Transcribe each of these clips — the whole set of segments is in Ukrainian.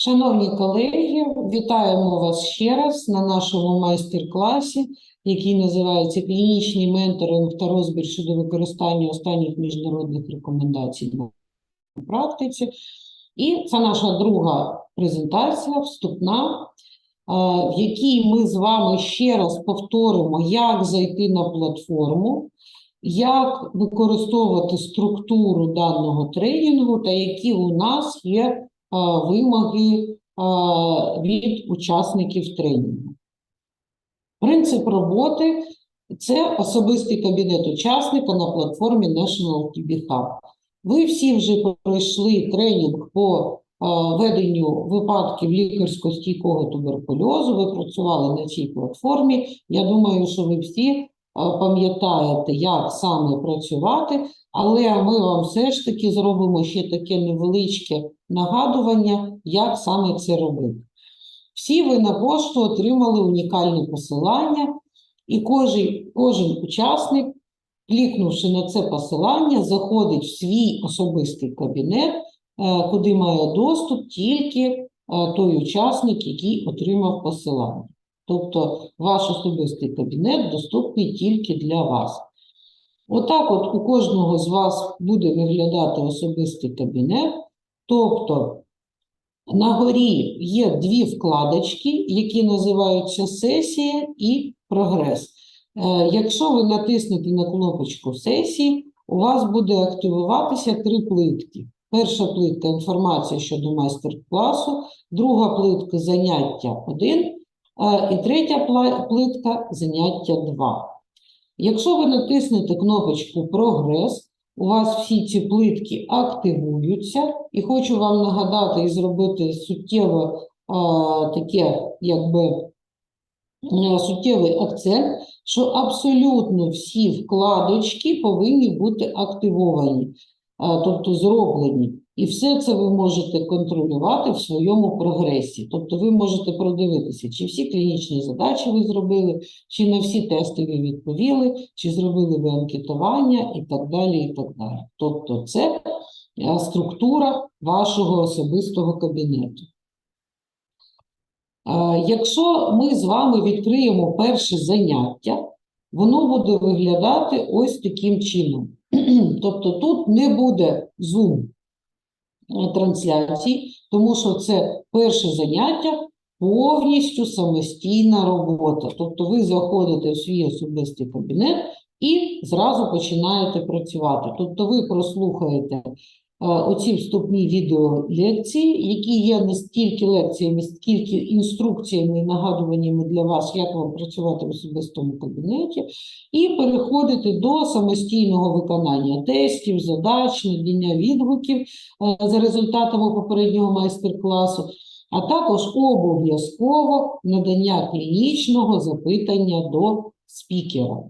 Шановні колеги, вітаємо вас ще раз на нашому майстер-класі, який називається Клінічний менторинг та розбір щодо використання останніх міжнародних рекомендацій на практиці. І це наша друга презентація, вступна, е, в якій ми з вами ще раз повторимо, як зайти на платформу, як використовувати структуру даного тренінгу та які у нас є вимоги е, від учасників тренінгу. Принцип роботи це особистий кабінет учасника на платформі National TB Hub. Ви всі вже пройшли тренінг по е, веденню випадків лікарсько-стійкого туберкульозу. Ви працювали на цій платформі. Я думаю, що ви всі е, пам'ятаєте, як саме працювати, але ми вам все ж таки зробимо ще таке невеличке нагадування, як саме це робити. Всі ви на пошту отримали унікальне посилання, і кожен, кожен учасник, клікнувши на це посилання, заходить в свій особистий кабінет, е, куди має доступ тільки е, той учасник, який отримав посилання. Тобто ваш особистий кабінет доступний тільки для вас. Отак от у кожного з вас буде виглядати особистий кабінет, тобто на горі є дві вкладочки, які називаються сесія і прогрес. Е, Якщо ви натиснете на кнопочку сесії, у вас буде активуватися три плитки. Перша плитка інформація щодо майстер-класу, друга плитка заняття 1 і третя плитка заняття 2. Якщо ви натиснете кнопочку Прогрес, у вас всі ці плитки активуються, і хочу вам нагадати і зробити суттєво таке, якби е, суттєвий акцент, що абсолютно всі вкладочки повинні бути активовані, а, тобто зроблені. І все це ви можете контролювати в своєму прогресі. Тобто ви можете продивитися, чи всі клінічні задачі ви зробили, чи на всі тести ви відповіли, чи зробили ви анкетування і так далі. і так далі. Тобто це е, структура вашого особистого кабінету. Е, Якщо ми з вами відкриємо перше заняття, воно буде виглядати ось таким чином. Тобто тут не буде е, трансляцій, тому що це перше заняття повністю самостійна робота. Тобто ви заходите в свій особистий кабінет і зразу починаєте працювати. Тобто ви прослухаєте е, оці вступні відеолекції, які є не стільки лекціями, скільки інструкціями і нагадуваннями для вас, як вам працювати в особистому кабінеті, і переходите до самостійного виконання тестів, задач, надання відгуків е, за результатами попереднього майстер-класу, а також обов'язково надання клінічного запитання до спікера.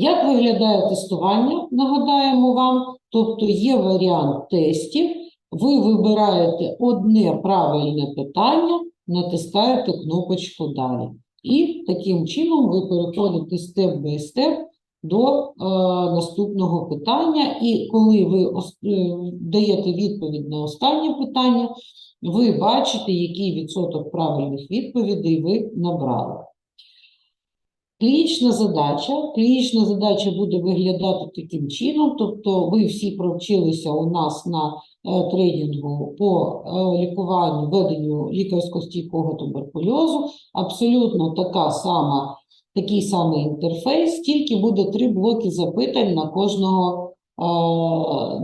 Як виглядає тестування? Нагадаємо вам, тобто є варіант тестів, ви вибираєте одне правильне питання, натискаєте кнопочку Далі. І таким чином ви переходите степ-бай-степ до е, наступного питання. І коли ви е, даєте відповідь на останнє питання, ви бачите, який відсоток правильних відповідей ви набрали. Клінічна задача. Клінічна задача буде виглядати таким чином, тобто ви всі провчилися у нас на е, тренінгу по е, лікуванню, веденню лікарсько-стійкого туберкульозу. Абсолютно така сама, такий самий інтерфейс, тільки буде три блоки запитань на кожного, е,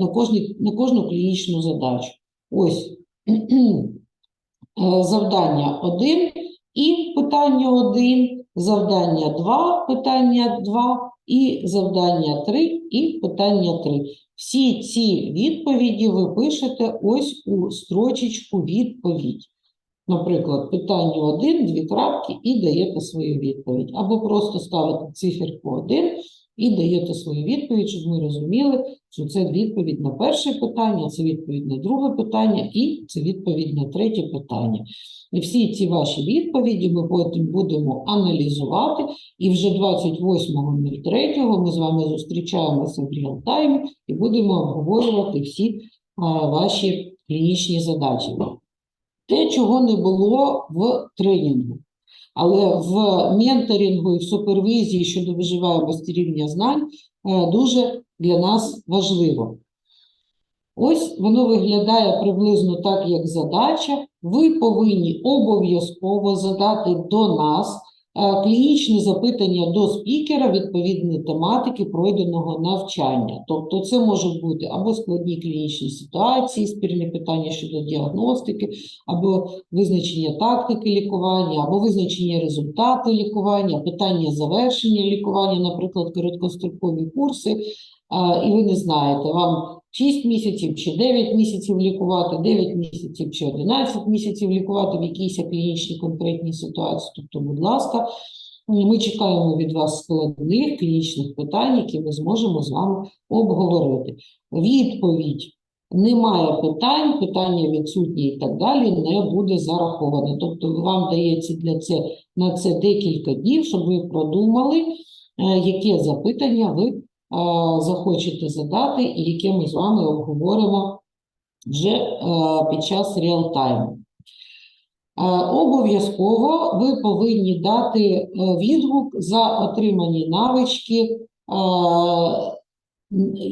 на, кожні, на кожну клінічну задачу. Ось завдання 1 і питання 1, завдання 2, питання 2 і завдання 3 і питання 3. Всі ці відповіді ви пишете ось у строчечку відповідь. Наприклад, питання 1, дві крапки і даєте свою відповідь. Або просто ставите циферку 1 і даєте свою відповідь, щоб ми розуміли, що це відповідь на перше питання, це відповідь на друге питання і це відповідь на третє питання. І всі ці ваші відповіді ми потім будемо аналізувати. І вже 28.03 ми з вами зустрічаємося в реал-таймі і будемо обговорювати всі ваші клінічні задачі. Те, чого не було в тренінгу. Але в менторингу і в супервізії щодо виживаємості рівня знань е, дуже для нас важливо. Ось воно виглядає приблизно так, як задача. Ви повинні обов'язково задати до нас клінічні запитання до спікера відповідної тематики пройденого навчання. Тобто це можуть бути або складні клінічні ситуації, спірні питання щодо діагностики, або визначення тактики лікування, або визначення результату лікування, питання завершення лікування, наприклад, короткострокові курси. І ви не знаєте, вам 6 місяців чи 9 місяців лікувати, 9 місяців чи 11 місяців лікувати в якійсь клінічній конкретній ситуації. Тобто, будь ласка, ми чекаємо від вас складних клінічних питань, які ми зможемо з вами обговорити. Відповідь немає питань, питання відсутні і так далі не буде зараховано. Тобто вам дається для це, на це декілька днів, щоб ви продумали, е, яке запитання ви захочете задати, і яке ми з вами обговоримо вже е, під час реалтайму. Е, Обов'язково ви повинні дати е, відгук за отримані навички,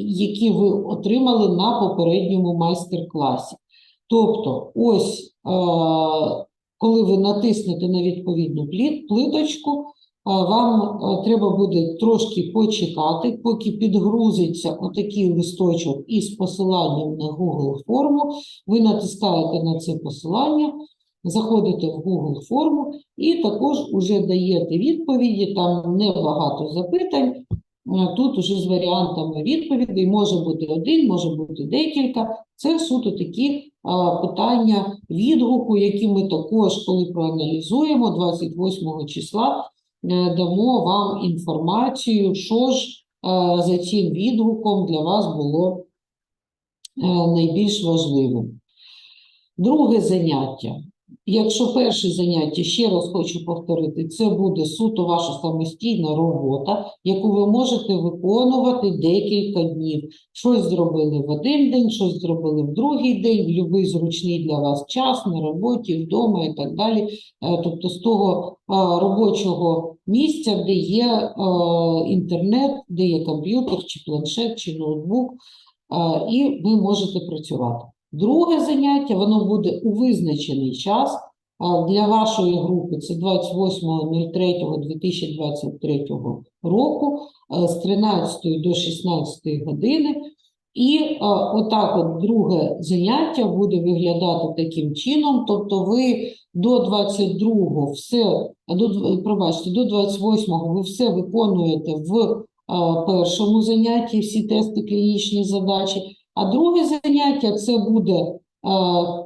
які ви отримали на попередньому майстер-класі. Тобто, ось коли ви натиснете на відповідну плиточку, Вам е, треба буде трошки почекати, поки підгрузиться отакий листочок із посиланням на Google форму. Ви натискаєте на це посилання, заходите в Google форму і також уже даєте відповіді. Там небагато запитань. Е, Тут уже з варіантами відповідей може бути один, може бути декілька. Це суто такі а, питання відгуку, які ми також, коли проаналізуємо 28 числа, е, дамо вам інформацію, що ж е, за цим відгуком для вас було е, найбільш важливим. Друге заняття. Якщо перше заняття, ще раз хочу повторити, це буде суто ваша самостійна робота, яку ви можете виконувати декілька днів. Щось зробили в один день, щось зробили в другий день, в будь-який зручний для вас час на роботі, вдома і так далі. Е, Тобто з того робочого місця, де є е, інтернет, де є комп'ютер, чи планшет, чи ноутбук, а, і ви можете працювати. Друге заняття, воно буде у визначений час. А, Для вашої групи це 28.03.2023 року е, з 13 до 16 години. І е, отак от друге заняття буде виглядати таким чином, тобто ви до 22-го все, до, дв- пробачте, до 28-го ви все виконуєте в е, першому занятті, всі тести клінічні задачі, а друге заняття це буде е,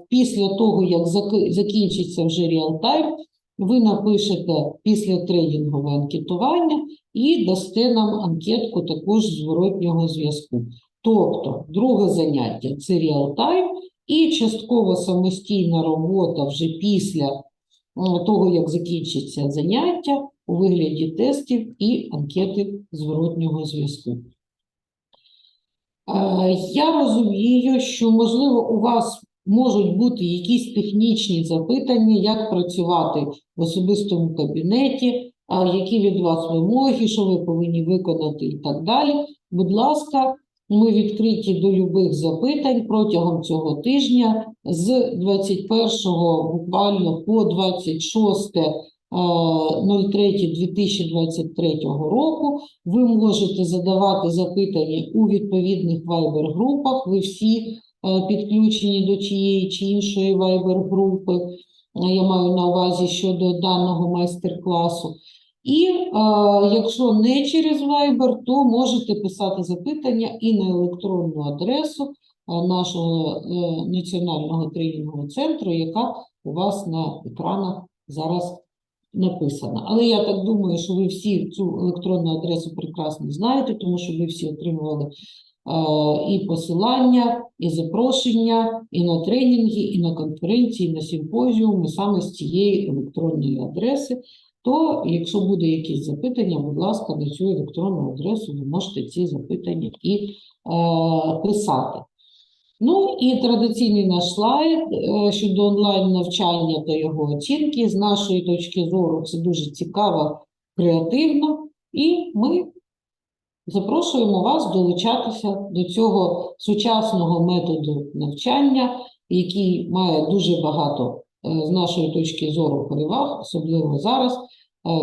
після того, як закінчиться вже реалтайм, ви напишете після тренінгове анкетування і дасте нам анкетку також зворотнього зв'язку. Тобто, друге заняття це реалтайм і частково самостійна робота вже після е, того, як закінчиться заняття у вигляді тестів і анкети зворотнього зв'язку. Е, Я розумію, що, можливо, у вас можуть бути якісь технічні запитання, як працювати в особистому кабінеті, які від вас вимоги, що ви повинні виконати і так далі. Будь ласка, ми відкриті до любих запитань протягом цього тижня з 21 буквально по 26 е, 03.2023 року. Ви можете задавати запитання у відповідних вайбер-групах. Ви всі е, підключені до тієї чи іншої вайбер-групи. Е, Я маю на увазі щодо даного майстер-класу. І е, якщо не через Viber, то можете писати запитання і на електронну адресу е, нашого е, національного тренінгового центру, яка у вас на екранах зараз написана. Але я так думаю, що ви всі цю електронну адресу прекрасно знаєте, тому що ви всі отримували і посилання, і запрошення, і на тренінги, і на конференції, і на симпозіуми саме з цієї електронної адреси. То, якщо буде якісь запитання, будь ласка, на цю електронну адресу ви можете ці запитання і е, писати. Ну і традиційний наш слайд е, щодо онлайн навчання та його оцінки. З нашої точки зору це дуже цікаво, креативно, і ми запрошуємо вас долучатися до цього сучасного методу навчання, який має дуже багато з нашої точки зору переваг, особливо зараз, е,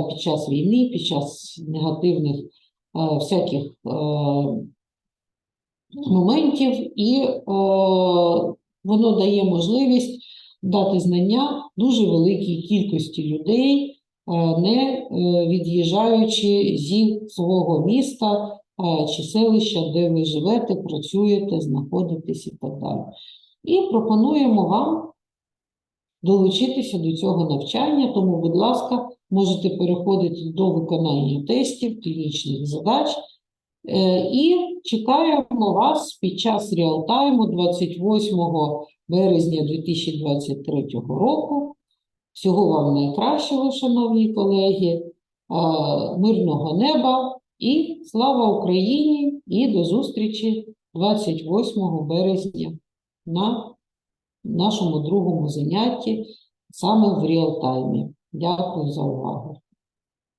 під час війни, під час негативних е, всяких е, моментів, і е, воно дає можливість дати знання дуже великій кількості людей, е, не е, від'їжджаючи зі свого міста е, чи селища, де ви живете, працюєте, знаходитесь і так далі. І пропонуємо вам долучитися до цього навчання, тому, будь ласка, можете переходити до виконання тестів, клінічних задач. Е, І чекаємо вас під час реалтайму 28 березня 2023 року. Всього вам найкращого, шановні колеги, е, мирного неба і слава Україні! І до зустрічі 28 березня на нашому другому занятті саме в реалтаймі. Дякую за увагу.